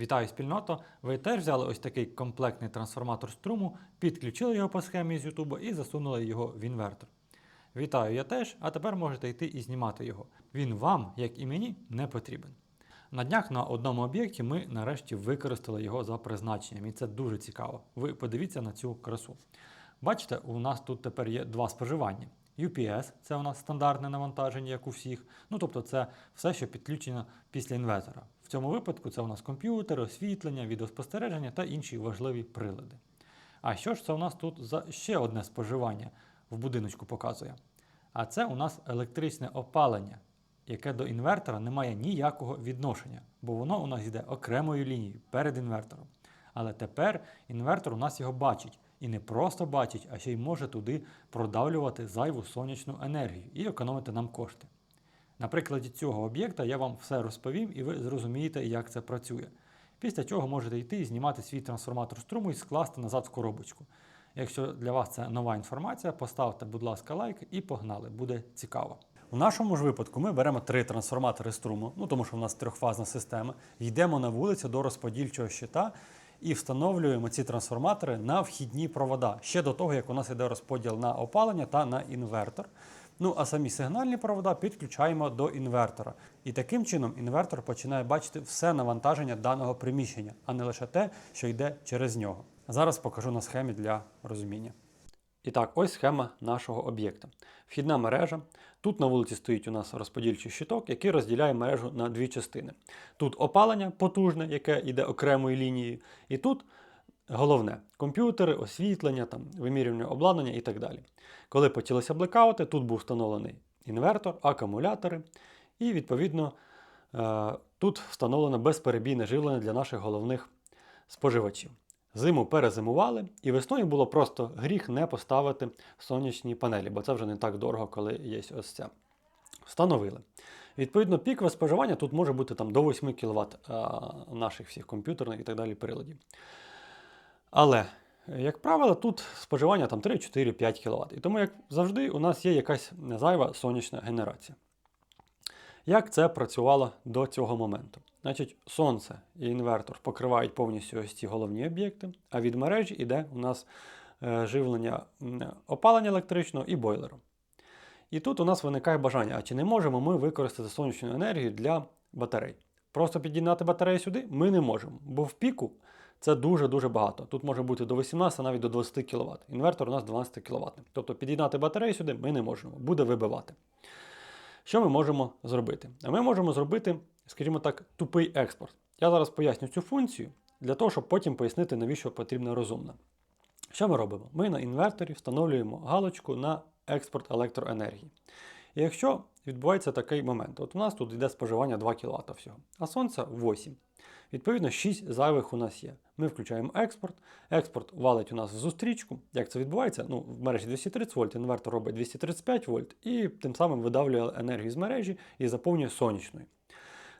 Вітаю спільното! Ви теж взяли ось такий комплектний трансформатор струму, підключили його по схемі з YouTube і засунули його в інвертор. Вітаю, я теж, а тепер можете йти і знімати його. Він вам, як і мені, не потрібен. На днях на одному об'єкті ми нарешті використали його за призначенням, і це дуже цікаво. Ви подивіться на цю красу. Бачите, у нас тут тепер є два споживання. UPS це у нас стандартне навантаження, як у всіх. Ну тобто, це все, що підключено після інвертора. В цьому випадку це у нас комп'ютер, освітлення, відеоспостереження та інші важливі прилади. А що ж це у нас тут за ще одне споживання в будиночку показує? А це у нас електричне опалення, яке до інвертора не має ніякого відношення, бо воно у нас йде окремою лінією перед інвертором. Але тепер інвертор у нас його бачить. І не просто бачить, а ще й може туди продавлювати зайву сонячну енергію і економити нам кошти. На прикладі цього об'єкта я вам все розповім, і ви зрозумієте, як це працює. Після чого можете йти і знімати свій трансформатор струму і скласти назад в коробочку. Якщо для вас це нова інформація, поставте, будь ласка, лайк і погнали, буде цікаво. У нашому ж випадку ми беремо три трансформатори струму, ну тому що в нас трьохфазна система, йдемо на вулицю до розподільчого щита і встановлюємо ці трансформатори на вхідні провода ще до того, як у нас йде розподіл на опалення та на інвертор. Ну а самі сигнальні провода підключаємо до інвертора. І таким чином інвертор починає бачити все навантаження даного приміщення, а не лише те, що йде через нього. Зараз покажу на схемі для розуміння. І так, ось схема нашого об'єкта. Вхідна мережа. Тут на вулиці стоїть у нас розподільчий щиток, який розділяє мережу на дві частини. Тут опалення потужне, яке йде окремою лінією, і тут головне комп'ютери, освітлення, там, вимірювання обладнання і так далі. Коли почалися блекаути, тут був встановлений інвертор, акумулятори, і відповідно е, тут встановлено безперебійне живлення для наших головних споживачів. Зиму перезимували, і весною було просто гріх не поставити сонячні панелі, бо це вже не так дорого, коли є ось це. Встановили. Відповідно, пікове споживання тут може бути там, до 8 кВт наших всіх комп'ютерних і так далі приладів. Але, як правило, тут споживання там 3, 4, 5 кВт. І тому, як завжди, у нас є якась незайва сонячна генерація. Як це працювало до цього моменту? Значить, сонце і інвертор покривають повністю ось ці головні об'єкти, а від мережі йде у нас е, живлення опалення електричного і бойлеру. І тут у нас виникає бажання, а чи не можемо ми використати сонячну енергію для батарей? Просто під'єднати батареї сюди ми не можемо, бо в піку це дуже-дуже багато. Тут може бути до 18, навіть до 20 кВт. Інвертор у нас 12 кВт. Тобто під'єднати батарею сюди ми не можемо, буде вибивати. Що ми можемо зробити? А ми можемо зробити, скажімо так, тупий експорт. Я зараз поясню цю функцію для того, щоб потім пояснити, навіщо потрібна розумна. Що ми робимо? Ми на інверторі встановлюємо галочку на експорт електроенергії. І якщо відбувається такий момент, от у нас тут йде споживання 2 кВт всього, а сонця 8. Відповідно, 6 зайвих у нас є. Ми включаємо експорт. Експорт валить у нас в зустрічку. Як це відбувається? Ну, в мережі 230 вольт, інвертор робить 235 вольт і тим самим видавлює енергію з мережі і заповнює сонячною.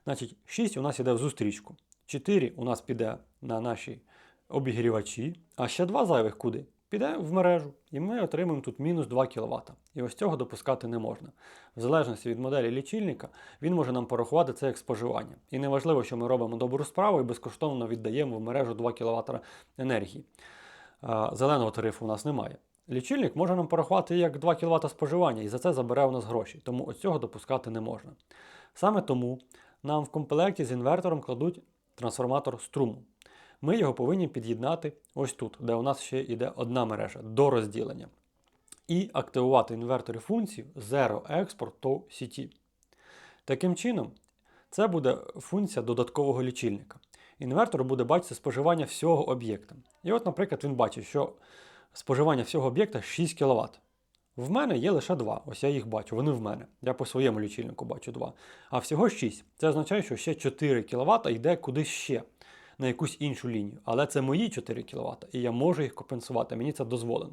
Значить, 6 у нас йде в зустрічку. 4 у нас піде на наші обігрівачі, а ще 2 зайвих куди? Піде в мережу, і ми отримаємо тут мінус 2 кВт. І ось цього допускати не можна. В залежності від моделі лічильника, він може нам порахувати це як споживання. І неважливо, що ми робимо добру справу і безкоштовно віддаємо в мережу 2 кВт енергії. Зеленого тарифу у нас немає. Лічильник може нам порахувати як 2 кВт споживання, і за це забере у нас гроші, тому ось цього допускати не можна. Саме тому нам в комплекті з інвертором кладуть трансформатор струму. Ми його повинні під'єднати ось тут, де у нас ще йде одна мережа до розділення. І активувати в інверторі функцію Zero Export to CT. Таким чином, це буде функція додаткового лічильника. Інвертор буде бачити споживання всього об'єкта. І от, наприклад, він бачить, що споживання всього об'єкта 6 кВт. В мене є лише 2. Ось я їх бачу, вони в мене. Я по своєму лічильнику бачу 2. А всього 6. Це означає, що ще 4 кВт йде кудись ще на якусь іншу лінію. Але це мої 4 кВт, і я можу їх компенсувати. Мені це дозволено.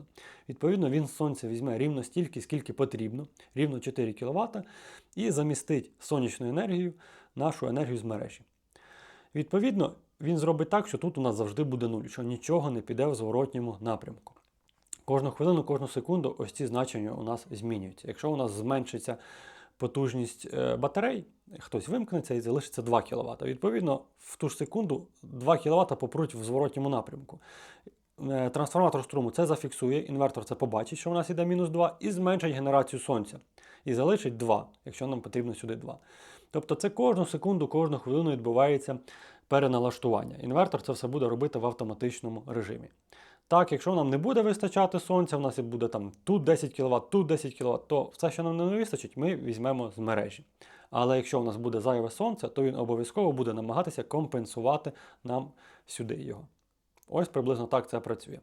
Відповідно, він з сонця візьме рівно стільки, скільки потрібно, рівно 4 кВт, і замістить сонячну енергію, нашу енергію з мережі. Відповідно, він зробить так, що тут у нас завжди буде нуль, що нічого не піде в зворотньому напрямку. Кожну хвилину, кожну секунду ось ці значення у нас змінюються. Якщо у нас зменшиться потужність е, батарей, хтось вимкнеться і залишиться 2 кВт. Відповідно, в ту ж секунду 2 кВт попруть в зворотньому напрямку. Е, Трансформатор струму це зафіксує, інвертор це побачить, що у нас іде мінус 2, і зменшить генерацію сонця. І залишить 2, якщо нам потрібно сюди 2. Тобто це кожну секунду, кожну хвилину відбувається переналаштування. Інвертор це все буде робити в автоматичному режимі. Так, якщо нам не буде вистачати сонця, в нас буде там тут 10 кВт, тут 10 кВт, то все, що нам не вистачить, ми візьмемо з мережі. Але якщо у нас буде зайве сонце, то він обов'язково буде намагатися компенсувати нам сюди його. Ось приблизно так це працює.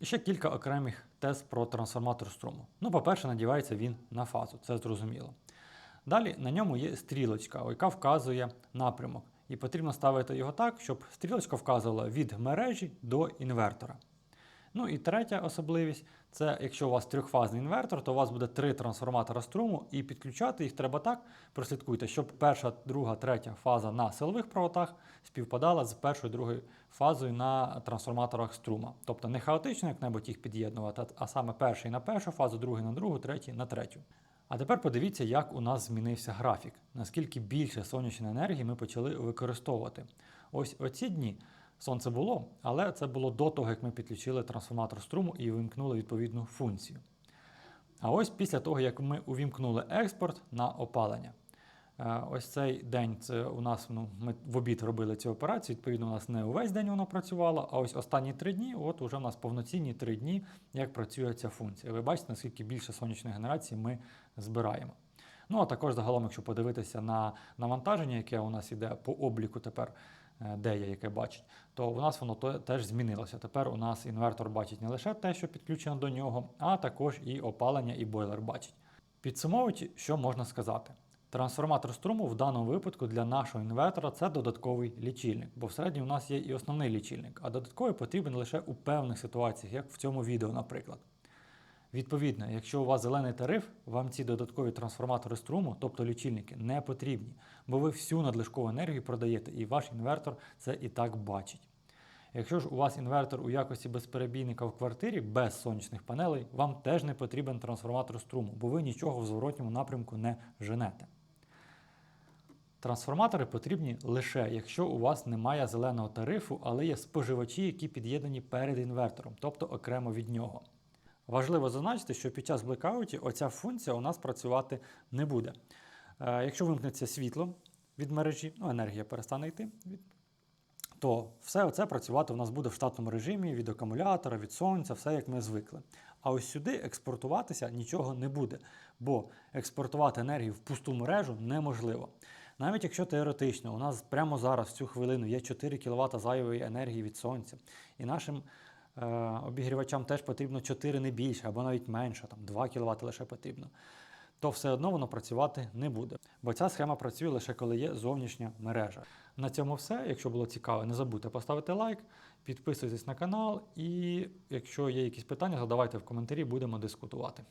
І ще кілька окремих тез про трансформатор струму. Ну, по-перше, надівається він на фазу, це зрозуміло. Далі на ньому є стрілочка, яка вказує напрямок. І потрібно ставити його так, щоб стрілочка вказувала від мережі до інвертора. Ну і третя особливість це якщо у вас трьохфазний інвертор, то у вас буде три трансформатора струму, і підключати їх треба так. Прослідкуйте, щоб перша, друга, третя фаза на силових проводах співпадала з першою другою фазою на трансформаторах струма. Тобто не хаотично, як-небудь їх під'єднувати, а саме перший на першу фазу, другий на другу, третій на третю. А тепер подивіться, як у нас змінився графік, наскільки більше сонячної енергії ми почали використовувати. Ось оці дні сонце було, але це було до того, як ми підключили трансформатор струму і вимкнули відповідну функцію. А ось після того, як ми увімкнули експорт на опалення. Е, Ось цей день це у нас ну, ми в обід робили цю операцію. Відповідно, у нас не увесь день воно працювало, а ось останні три дні, от уже у нас повноцінні три дні, як працює ця функція. Ви бачите, наскільки більше сонячної генерації ми збираємо. Ну а також загалом, якщо подивитися на навантаження, яке у нас іде по обліку тепер, е, де є, яке бачить, то у нас воно теж змінилося. Тепер у нас інвертор бачить не лише те, що підключено до нього, а також і опалення, і бойлер бачить. Підсумовуючи, що можна сказати. Трансформатор струму в даному випадку для нашого інвертора це додатковий лічильник, бо всередині у нас є і основний лічильник, а додатковий потрібен лише у певних ситуаціях, як в цьому відео, наприклад. Відповідно, якщо у вас зелений тариф, вам ці додаткові трансформатори струму, тобто лічильники, не потрібні, бо ви всю надлишкову енергію продаєте, і ваш інвертор це і так бачить. Якщо ж у вас інвертор у якості безперебійника в квартирі без сонячних панелей, вам теж не потрібен трансформатор струму, бо ви нічого в зворотньому напрямку не женете. Трансформатори потрібні лише якщо у вас немає зеленого тарифу, але є споживачі, які під'єднані перед інвертором, тобто окремо від нього. Важливо зазначити, що під час блекауті оця функція у нас працювати не буде. Е, Якщо вимкнеться світло від мережі, ну, енергія перестане йти, то все це працювати у нас буде в штатному режимі від акумулятора, від сонця, все як ми звикли. А ось сюди експортуватися нічого не буде, бо експортувати енергію в пусту мережу неможливо. Навіть якщо теоретично у нас прямо зараз в цю хвилину є 4 кВт зайвої енергії від сонця, і нашим е, обігрівачам теж потрібно 4 не більше, або навіть менше, там 2 кВт лише потрібно, то все одно воно працювати не буде. Бо ця схема працює лише коли є зовнішня мережа. На цьому все. Якщо було цікаво, не забудьте поставити лайк, підписуйтесь на канал, і якщо є якісь питання, задавайте в коментарі, будемо дискутувати.